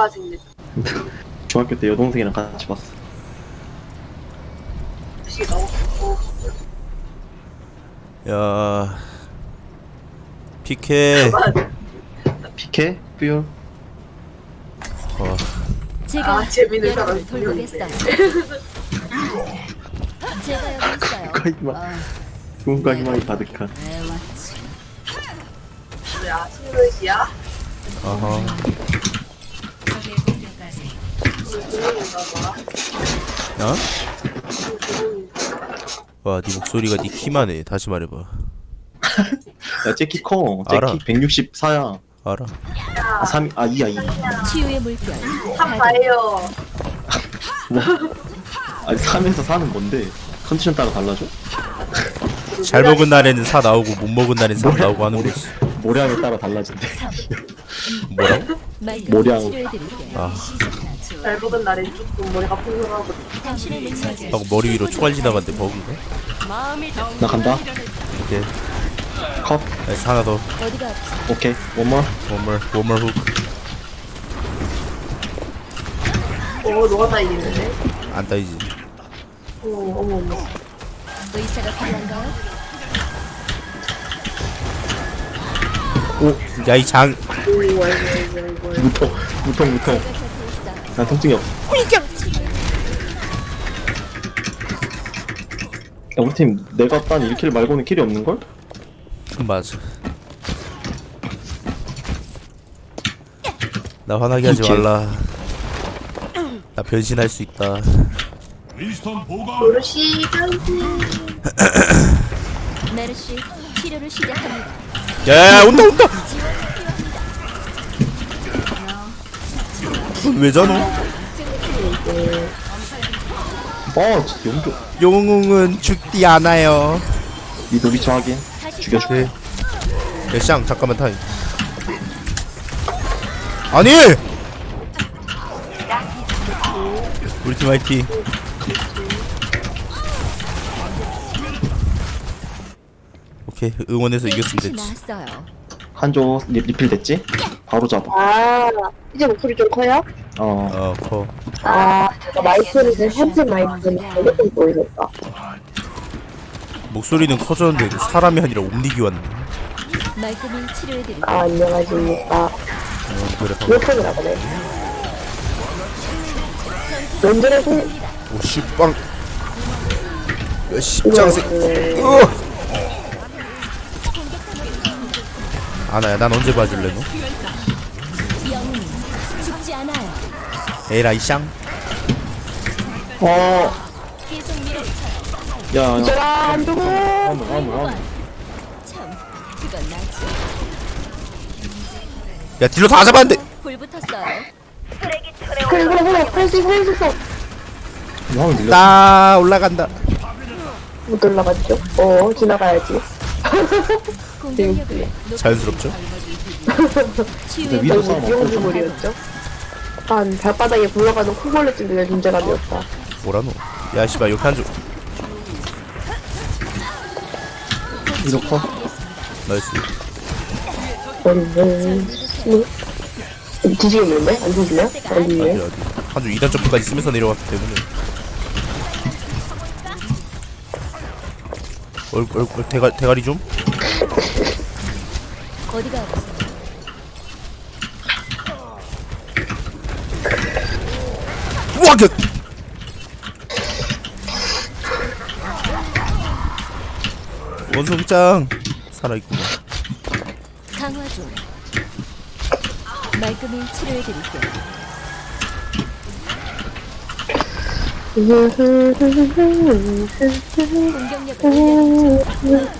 좋아집니다. 중학교 때 여동생이랑 같이 봤어. 혹시 너무 어, 야 피케 피케? 퓨어? 어, 제가 아, 재밌는 사람이 돌보겠어요. 제가 여기 있어요. 가기만. 아, 좋은 희망이 가득한. 네, 왔지. 뭐야 신문인가 봐. 어? 와 네 목소리가 네 키만 해 다시 말해봐 야, 잭키 커. 알아. 잭키 164야. 알아 아, 3, 아, 2야, 2. 치유의 물결. 참 봐요. 아니, 3에서 4는 뭔데? 컨디션 따라 달라져? 잘 먹은 날에는 사 나오고 못 먹은 날엔 3 나오고 하는 거지 모량에 따라 달라진대. 뭐라고? 모량. 치료해드릴게요. 아 잘 먹은 날엔 조금 머리가 풍성하고 당신의 머리 위로 총알 지나간대 버기가 나 간다. 오케이 컷. 나이스 하나 더 어디가? 오케이. 원more. 원멀 원멀 훅어 너가 다 이기는데? 안 따이지 어 어머 어머. 의사가 필요한가요? 야이장 오 아이고 아이고 아이고. 아이고. 무통, 무통, 무통. 난 통증이 없어. 야, 우리 팀 내가 딴 1킬 말고는 킬이 없는 걸? 맞아 나 화나게 하지 말라 나 변신할 수 있다 윈스턴 보강 도르시. 메르시 치료를 시작합니다. 야야야 온다 온다 왜 저노? 아, 진짜 연교. 영웅은 죽지 않아요 니 노비처 하긴. 죽여줄게. 네. 야쌍 잠깐만 타임 아니! 우리 팀 화이팅 오케이 응원해서 이겼으면 됐지. 한조 리, 리필 됐지? 바로 잡아. 아, 이제 목소리 좀 커요? 어. 어 커 아, 제가 마이크를 현재 마이크는 잘못 보이겠다. 목소리는 커졌는데 사람이 아니라 옴닉이 왔네 말끔히 치료해드릴게요. 아, 안녕하십니까. 어, 그래 이어폰이라 그래. 연전의 소, 오 씨 빵 야 십장색 으어 아나야 난 언제 봐줄래 너? 에라이 쌍 어. 야, 야. 저라, 안 두고! 아무, 아무, 아무. 참, 그건 나지. 야 딜로 다 잡았는데 불 붙었어요. 그래, 그래, 그래. 할수 있어, 할수 있어. 너 하면 들려. 나 올라간다 못 올라갔죠? 어, 지나가야지. 공격력을 자연스럽죠? 치유의 위도 싸움 없고. 주물이었죠? 한 발바닥에 굴러가는 코골레쯤 되는 존재감이었다. 뭐라노 야 씨발 옆에 앉아 이렇게. 나이스 음, 음. 뒤지겠는데? 안 뒤질래요? 안 어디 뒤질래요? 어디 한주 2단 점프까지 쓰면서 내려왔기 때문에 얼굴 얼굴 대가, 대가리 좀? 어디가 아프세요? 그 원송장 살아있구나 강화 중. 말끔히 치료해드릴게요. 공격력을 올려놓죠.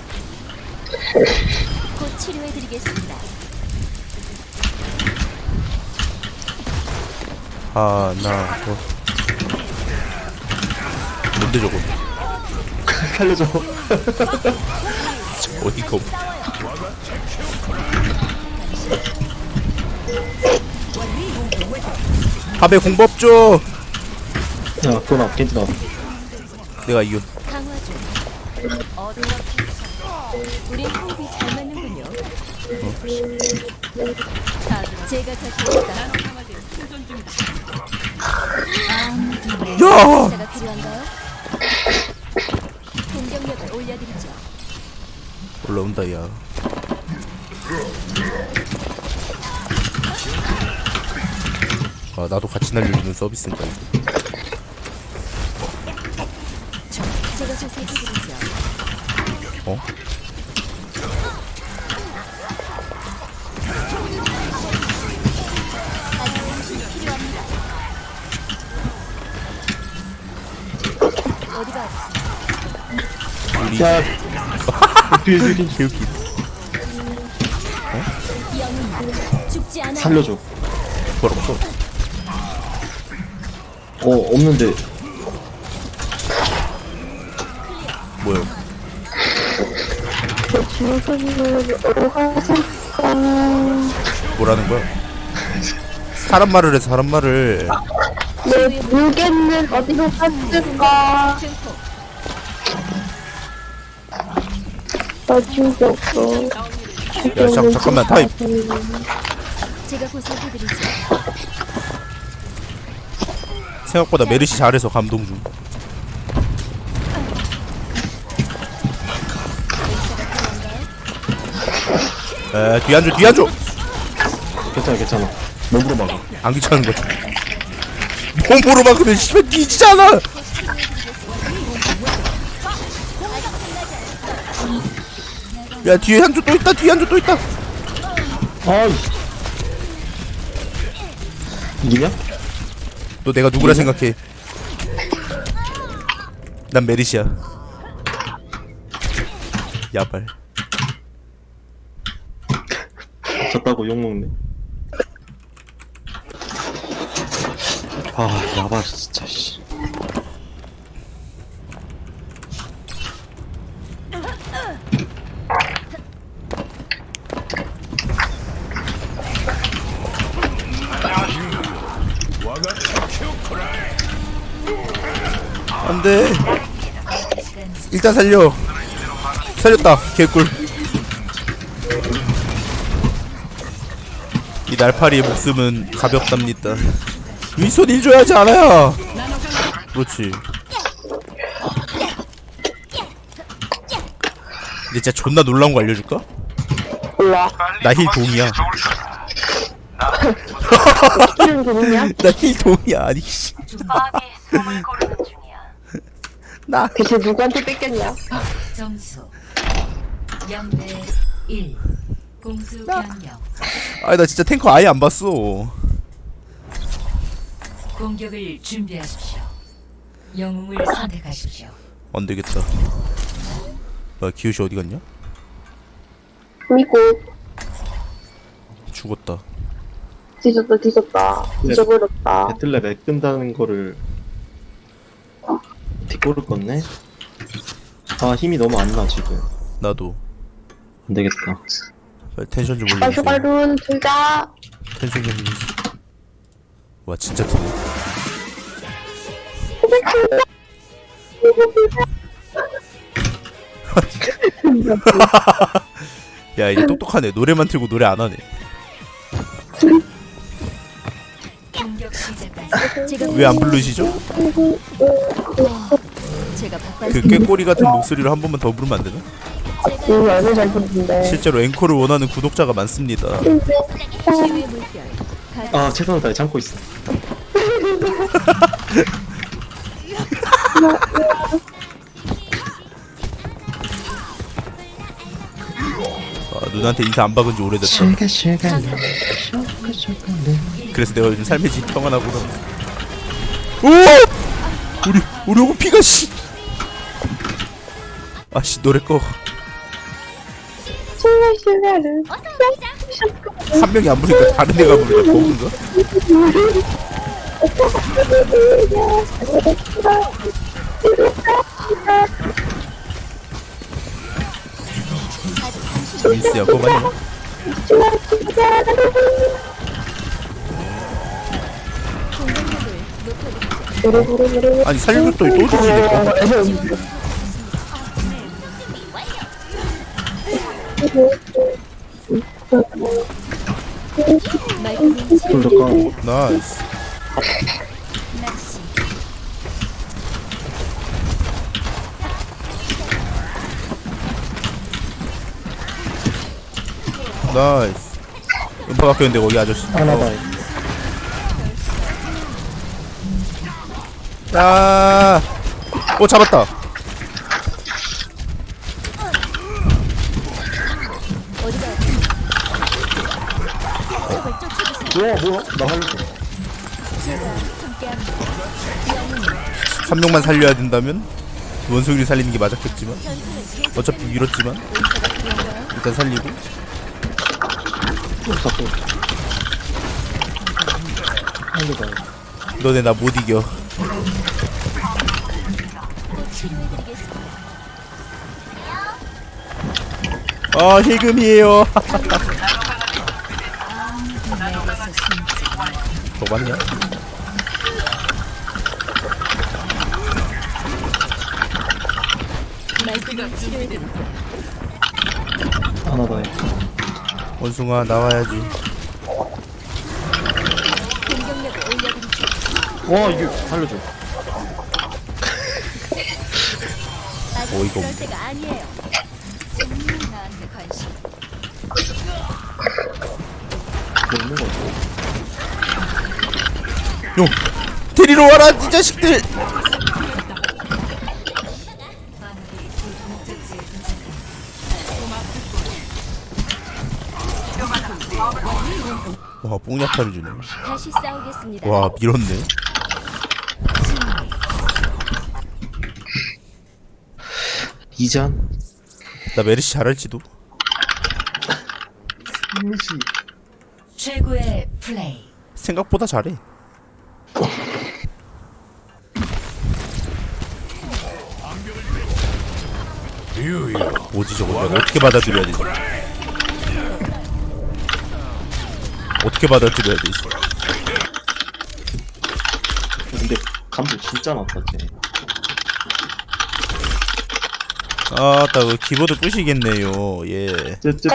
곧 치료해드리겠습니다. 하나 더 뭔데 저거 살려줘. 어디가 없 밥에 공법 줘 야, 겐지 나. 내가 이겨 강화 중. 어디가 우리 호흡이 잘 맞는군요. 자, 제가 곁에 있다. 야! 필요한가요? 공격력을 올려드리죠. 올라온다 야 아 나도 같이 날려주는 서비스인가 이거. 어? 야 뒤에 뒤에 개웃기. 죽지 않아. 살려줘. 뭐라고? 어 없는데. 뭐야 뭐라는 거야? 사람 말을 해 사람 말을. 내 무게는 어디로 갔을까? 나 죽었어. 야 잠, 잠깐만 타임 제가 보살펴드리죠. 생각보다 메르시 잘해서 감동 중 에, 뒤 앉아, 뒤 앉아! 괜찮아 괜찮아 몸으로 막아 안 귀찮은 거지. 홈보로 막으면 씨발 뒤지잖아! 야, 뒤에 한줄또 있다, 뒤에 한줄또 있다! 아이 이기냐? 너 내가 누구라 생각해? 난 메리시야. 야발. 졌다고 욕먹네 아 야바 진짜 씨 안 돼. 일단 살려. 살렸다. 개꿀. 이 날파리의 목숨은 가볍답니다. 윗손 일 줘야지 않아요. 그렇지. 근데 진짜 존나 놀라운 거 알려줄까? 몰라. 나힐 동이야. 키는 기분이야? 나힐 동이야. 아니 씨. 나 대체 누구한테 뺏겼냐? 점수 0대 1 공수 변경 아니 나 진짜 탱커 아예 안 봤어. 공격을 준비하십시오 영웅을 선택하십시오 안 되겠다. 아 기우씨 어디 갔냐? 미국 죽었다. 뒤졌다 뒤졌다 네. 잊어버렸다. 배틀랩 애 끈다는 거를 뒷골을 껐네? 아 힘이 너무 안 나 지금 나도 안 되겠다 빨리 텐션 좀 올려주세요. 빨수가룬 둘다 텐션 좀 올려주세요. 와 진짜 크네. 야 이게 똑똑하네. 노래만 틀고 노래 안 하네. 공격 시작까지 제가 왜 안 부르시죠? 그 꾀꼬리 같은 목소리로 한 번만 더 부르면 안 되나? 이거 얼마 잘 부르는데. 실제로 앵콜을 원하는 구독자가 많습니다. 아 최선을 다해 참고 있어 아, 누나한테 인사 안 박은 지 오래됐다. 그래서 내가 요즘 삶의 질 평안하고 오! 우리 우리 오고 피가 씨. 아씨 노래 꺼. 한 명이 안 부르니까 다른 애가 부르냐 버그인가? 민스야 높여드리죠. 아니 살려줬더니 또 주지 내 거 돌려까 나이스 나이스 음파 바뀌었는데 거기 아저씨 하나 더. 아, 오 잡았다. 뭐야 뭐야? 나 살렸어. 명만 살려야 된다면 원숭이를 살리는 게 맞았겠지만 어차피 밀었지만? 일단 살리고 또 잡고. 더. 너네 나 못 이겨. 아 해금이에요. 내게서 숨지 더 맞냐? 하나 더 해. 원숭아 나와야지. 와 이게 살려줘. 아직 어이가 그럴 없네. 때가 아니에요 정말 나한테 관심 뭐 있는 거지? 용 데리러 와라 이 자식들. 와 뽕야타를 주네. 다시 싸우겠습니다 와 밀었네. 이전. 나 메르시 잘할지도. 최고의 플레이. 생각보다 잘해. 뭐지 저거 내가 어떻게 받아들여야 되지? 어떻게 받아들여야 되지? 근데 감도 진짜 쟤. 아따 그 키보드 부시겠네요. 예. 쟤 쟤